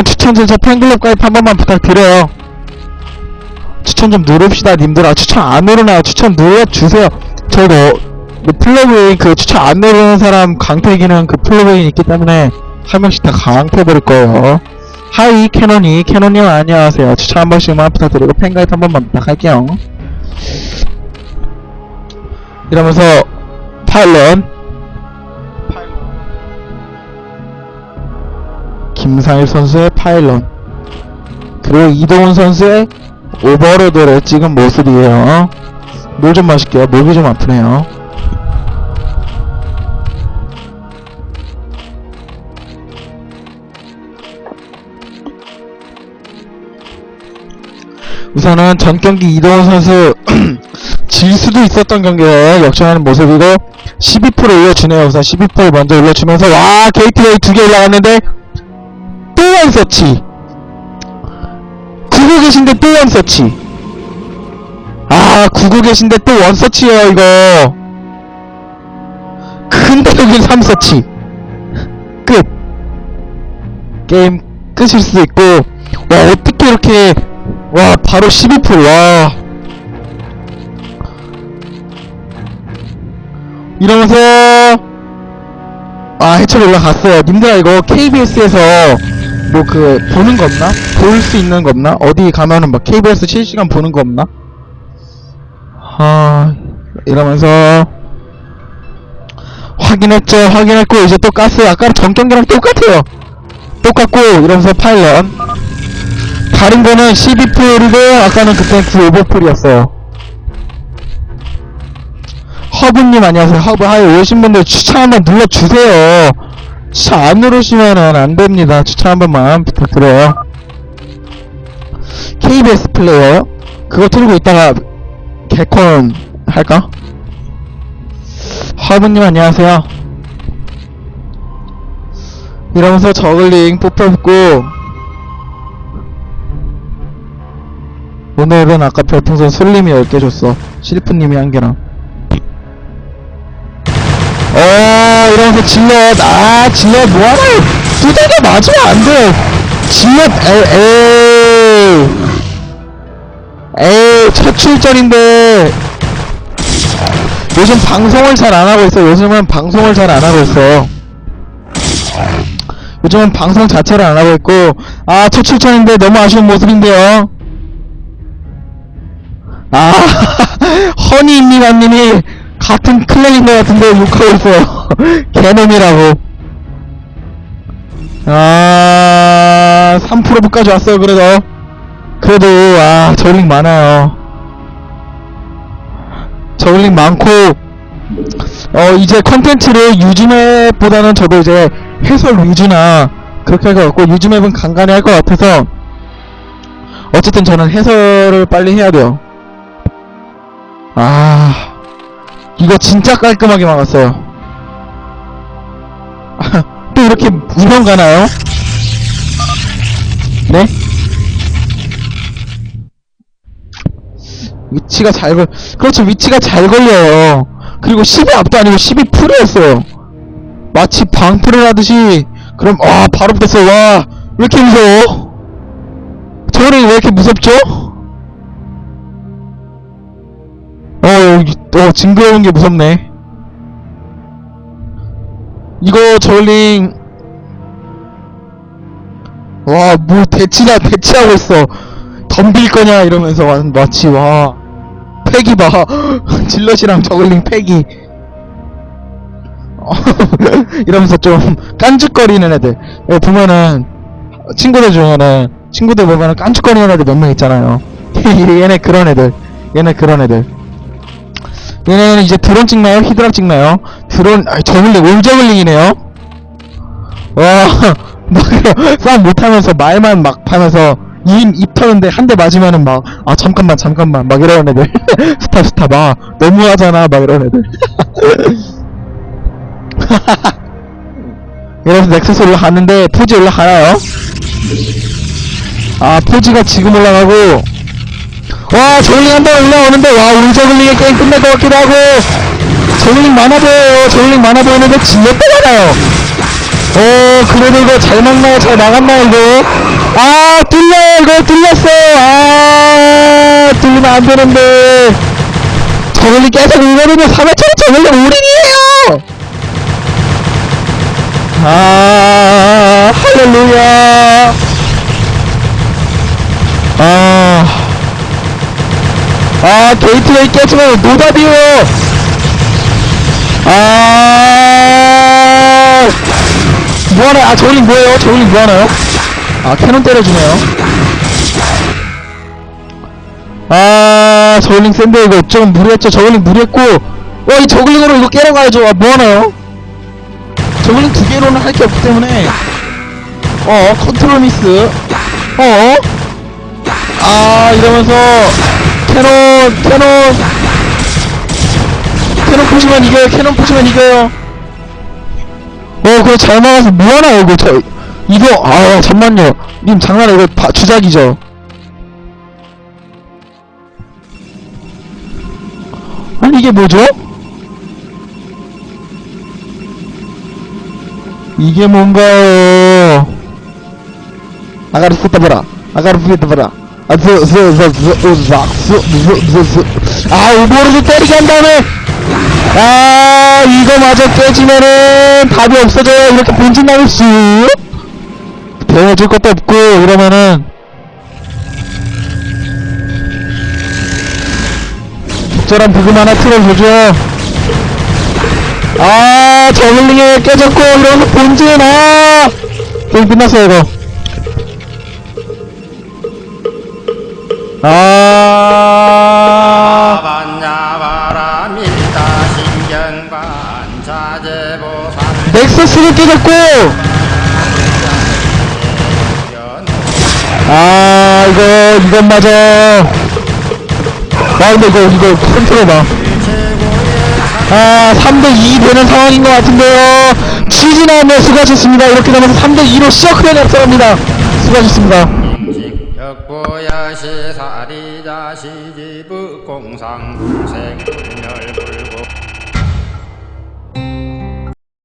여러분 추천 진짜 팬클럽 가입 한 번만 부탁드려요. 추천 좀 누릅시다 님들아 추천 안 누르나요? 추천 눌러주세요. 저도 그 플러그인 그 추천 안 누르는 사람 강퇴기는 그 플러그인 있기 때문에 한 명씩 다 강퇴 버릴 거예요. 하이 캐논이. 캐논님 안녕하세요. 추천 한 번씩만 부탁드리고 팬 가입 한 번만 부탁할게요. 이러면서 파일런 김상일 선수의 파일런 그리고 이동훈 선수의 오버로드를 찍은 모습이에요. 물 좀 마실게요. 목이 좀 아프네요. 우선은 전 경기 이동훈 선수 질 수도 있었던 경기에 역전하는 모습이고 12% 올려주네요. 우선 12% 먼저 올려주면서 와 게이트웨이 두 개 올라갔는데 또 원서치. 구고 계신데 또 원 서치. 아 구고 계신데 또 원 서치에요 이거. 근데 여긴 3 서치. 끝. 게임 끝일 수도 있고. 와 어떻게 이렇게 와 바로 12%와. 이러면서 아 해철 올라갔어요. 님들아 이거 KBS에서 뭐 그 보는 거 없나? 볼 수 있는 거 없나? 어디 가면은 막 KBS 실시간 보는 거 없나? 아 이러면서 확인했죠 확인했고 이제 또 가스 아까 전 경기랑 똑같아요 똑같고 이러면서 파일럿 다른 거는 12풀이고 아까는 그때 9오버풀이었어요 허브님 안녕하세요 허브 하이 오신 분들 추천 한번 눌러주세요 추천 안 누르시면은 안 됩니다. 추천 한 번만 부탁드려요. KBS 플레이어요? 그거 틀고 있다가 개콘 할까? 허브님 안녕하세요. 이러면서 저글링 뽑혀있고 오늘은 아까 별풍선 슬림이 10개 줬어. 실프님이 한 개랑 어 이러면서 질럿 아 질럿 뭐하나요 두대가 맞으면 안돼 질럿 에이 에이. 에이 첫 출전인데. 요즘 방송을 잘 안하고 있어. 요즘은 방송을 잘 안하고 있어. 요즘은 방송 자체를 안하고 있고. 아 첫 출전인데 너무 아쉬운 모습인데요. 아 허니입니다님이 같은 클랜인 것 같은데 욕하고 있어요 개놈이라고. 아 3%부까지 왔어요 그래도. 그래도 아 저글링 많아요. 저글링 많고 어 이제 컨텐츠를 유즈맵보다는 저도 이제 해설 위주나 그렇게 할 것 같고 유즈맵은 간간히 할 것 같아서 어쨌든 저는 해설을 빨리 해야 돼요. 아 이거 진짜 깔끔하게 막았어요 또 이렇게 우선 가나요? 네? 위치가 잘 걸, 그렇죠, 위치가 잘 걸려요. 그리고 10이 앞도 아니고 10이 풀이었어요. 마치 방풀을 하듯이, 그럼, 와, 바로 붙었어, 와, 왜 이렇게 무서워? 저는 왜 이렇게 무섭죠? 어, 여기, 어, 징그러운 게 무섭네. 이거 저울링, 와, 뭐, 대치다, 대치하고 있어. 덤빌 거냐, 이러면서, 와, 마치, 와. 패기 봐. 질럿이랑 저글링 패기. 어, 이러면서 좀 깐죽거리는 애들. 여기 보면은, 친구들 중에는, 친구들 보면은 깐죽거리는 애들 몇 명 있잖아요. 얘네 그런 애들. 얘네 그런 애들. 얘네는 이제 드론 찍나요? 히드라 찍나요? 드론, 아 저글링, 올저글링이네요? 와, 막, 싸움 못하면서 말만 막 하면서, 입, 입 터는데 한 대 맞으면은 막, 아, 잠깐만, 잠깐만, 막 이러는 애들. 스탑, 스탑, 아, 너무하잖아, 막 이러는 애들. 이러면서 넥서스 올라가는데, 포지 올라가나요? 아, 포지가 지금 올라가고, 와, 저글링 한 번 올라오는데, 와, 우리 저글링의 게임 끝날 것 같기도 하고, 저글링 많아 보여요. 저글링 많아 보이는데, 많아요. 와, 오, 그래도 이거 잘 막나요? 잘 막았나요, 이거? 아, 뚫려요, 이거 뚫렸어! 아, 뚫리면 안 되는데. 저글링 계속 울거든요. 3회차는 저글링 올인이에요! 아, 할렐루야. 아, 아, 게이트웨이 깨지면 노답이에요! 아, 뭐하나요? 아, 저글링 뭐예요? 저글링 뭐하나요? 아, 캐논 때려주네요. 아, 저글링 센데 이거 좀 무리했죠? 저글링 무리했고, 와, 이 저글링으로 이거 깨러 가야죠. 아, 뭐하나요? 저글링 두 개로는 할 게 없기 때문에, 어, 컨트롤 미스, 어, 아, 이러면서, 캐논, 캐논, 캐논 푸시면 이겨요, 캐논 푸시면 이겨요. 어, 그거 잘 막아서 뭐하나요, 이거, 저, 이거, 아, 잠만요. 님, 장난해, 이거 바, 주작이죠. 아니, 이게 뭐죠? 이게 뭔가요? 아가르 쓰다보라. 아가르 쓰다보라. 아, 저, 저, 저, 저, 저, 저, 저, 아, 오버로드 때리게 다음에! 아, 이거마저 깨지면은 답이 없어져요. 이렇게 본진 나올 수. 배워줄 것도 없고, 이러면은. 저런 부분 하나 틀어주죠. 아, 저글링에 깨졌고, 이러면 본진, 아! 게임 끝났어요, 이거. 아, 넥서스도 깨졌고, 아, 이거, 이것마저. 와, 근데 이거, 이거, 컨트롤 봐. 아, 3대2 되는 상황인 것 같은데요. 추진하며 수고하셨습니다. 이렇게 되면서 3대2로 시어크맨이 앞서갑니다. 수고하셨습니다. 国也是他的家，是的不共上共生。